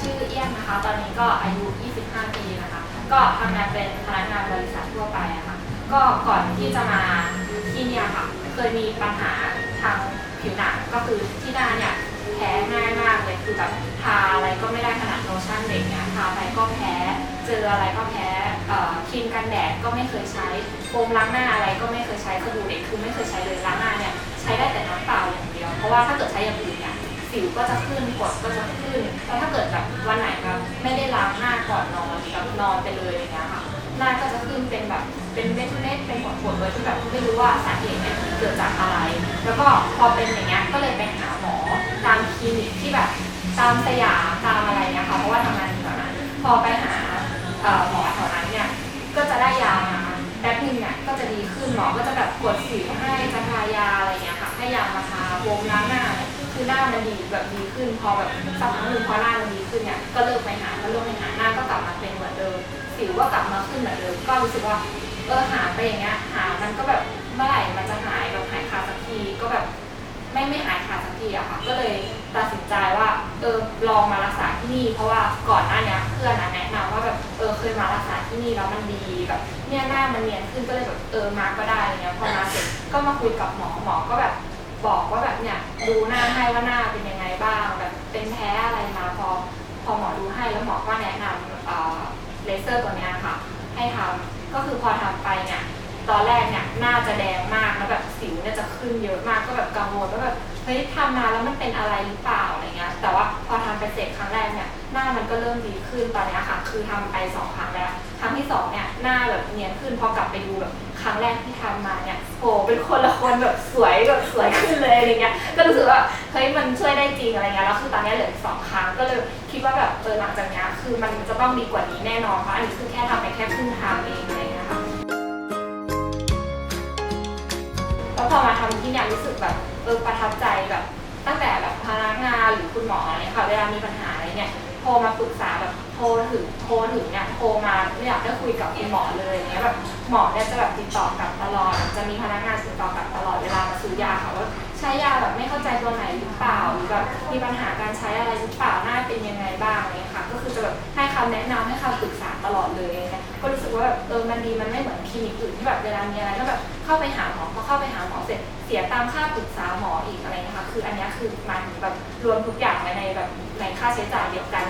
ชื่อเอี้ยงนะคะ ตอนนี้ก็อายุ 25 ปีนะคะ ก็ทำงานเป็นพนักงานบริษัททั่วไปอะค่ะก็ก่อนที่จะมาที่เนี่ยค่ะ เคยมีปัญหาทางผิวหนังก็คือที่หน้าเนี่ยแพ้ง่ายมากเลยคือแบบทาอะไรก็ไม่ได้ขนาดโลชั่นเด็กเนี่ยทาไปก็แพ้ เจออะไรก็แพ้ครีมกันแดดก็ไม่เคยใช้โฟมล้างหน้าอะไรก็ไม่เคยใช้สบู่เด็กคือไม่เคยใช้เลยล้างหน้าเนี่ยใช้ได้แต่น้ำเปล่าอย่างเดียว เพราะว่าถ้าเกิดใช้อย่างอื่นเนี่ย สิวก็จะขึ้นกดก็จะขึ้น แล้วถ้าเกิดแบบวันไหนแบบไม่ได้ล้างหน้าก่อนนอนแบบนอนไปเลยอย่างเงี้ยค่ะ หน้าก็จะขึ้นเป็นแบบเป็นเม็ดเม็ดๆเป็นผดๆโดยที่แบบไม่รู้ว่าสาเหตุเนี่ยเกิดจากอะไร แล้วก็พอเป็นอย่างเงี้ยก็เลยไปหาหมอตามคลินิกที่แบบตามสยามตามอะไรเงี้ยค่ะเพราะว่าทำงานอยู่แถวนั้นพอไปหาเอ่อหมอแถวนั้นเนี่ยก็จะได้ยามาแป๊บนึงเนี่ยก็จะดีขึ้นหมอก็จะแบบกดสิวให้จะทายาอะไรเงี้ยค่ะให้ยามาทาวงล้างห คือหน้ามันดีแบบดีขึ้นพอแบบสักพักหนึ่งพอหน้ามันดีขึ้นเนี่ยก็เลิกไปหาก็เลิกไปหาหน้าก็กลับมาเป็นเหมือนเดิมสิวก็กลับมาขึ้นเหมือนเดิมก็รู้สึกว่าเออหาไปอย่างเงี้ยหามันก็แบบเมื่อไหร่มันจะหายแบบหายขาดสักทีก็แบบไม่ไม่หายขาดสักทีอะค่ะ ก็เลยตัดสินใจว่าเออลองมารักษาที่นี่ เพราะว่าก่อนหน้านี้เพื่อนะแนะนำว่าแบบเออเคยมารักษาที่นี่แล้วมันดีแบบเนี่ยหน้ามันเนียนขึ้นก็เลยแบบเออมาก็ได้อะไรเงี้ยพอมาเสร็จก็มาคุยกับหมอหมอก็แบบ บอกว่าแบบเนี่ยดูหน้าให้ว่าหน้าเป็นยังไงบ้างแบบเป็นแพ้อะไรมาพอพอหมอดูให้แล้วหมอก็แนะนำเลเซอร์ตัวเนี้ยค่ะ ให้ทำก็คือพอทำไปเนี่ยตอนแรกเนี่ยหน้าจะแดงมากแล้วแบบสิวเนี่ยจะขึ้นเยอะมากก็แบบกังวลว่าแบบเฮ้ยทำมาแล้วมันเป็นอะไรหรือเปล่า แต่ว่าพอทำไปเสร็จครั้งแรกเนี่ยหน้ามันก็เริ่มดีขึ้นตอนนี้ค่ะ คือทำไปสองครั้งแล้ว ครั้งที่สองเนี่ยหน้าแบบเนียนขึ้นพอกลับไปดูแบบครั้งแรกที่ทำมาเนี่ยโหเป็นคนละคนแบบสวยแบบสวยขึ้นเลยอะไรเงี้ยก็รู้สึกว่าเฮ้ยมันช่วยได้จริงอะไรเงี้ยแล้วคือตอนนี้เหลือสองครั้งก็เลยคิดว่าแบบเออหลังจากนี้คือมันจะต้องดีกว่านี้แน่นอนเพราะอันนี้คือแค่ทำไปแค่ครึ่งทางเองอะไรเงี้ยค่ะแล้วพอมาทำที่เนี่ยรู้สึกแบบเออประทับใจแบบ ตั้งแต่แบบพนักงานหรือคุณหมออะไรเนี่ยค่ะเวลามีปัญหาอะไรเนี่ยโทรมาปรึกษาแบบโทรถึงโทรถึงเนี่ยโทรมาไม่อยากได้คุยกับคุณหมอเลยเนี่ยแบบหมอเนี่ยจะแบบติดต่อกลับตลอด จะมีพนักงานติดต่อกลับตลอดเวลามาซื้อยาค่ะว่าใช้ยาแบบไม่เข้าใจตัวไหนหรือเปล่าหรือแบบมีปัญหาการใช้อะไรหรือเปล่าหน้าเป็นยังไงบ้าง คำแนะนำให้คำปรึกษาตลอดเลยอะไรเงี้ยก็รู้สึกว่าแบบเออมันดีมันไม่เหมือนคลินิกอื่นที่แบบเวลามีอะไรก็แบบเข้าไปหาหมอพอเข้าไปหาหมอเสร็จเสียตามค่าปรึกษาหมออีกอะไรนะคะคืออันนี้คือมันแบบรวมทุกอย่างไว้ในแบบในค่าใช้จ่ายเดียวกัน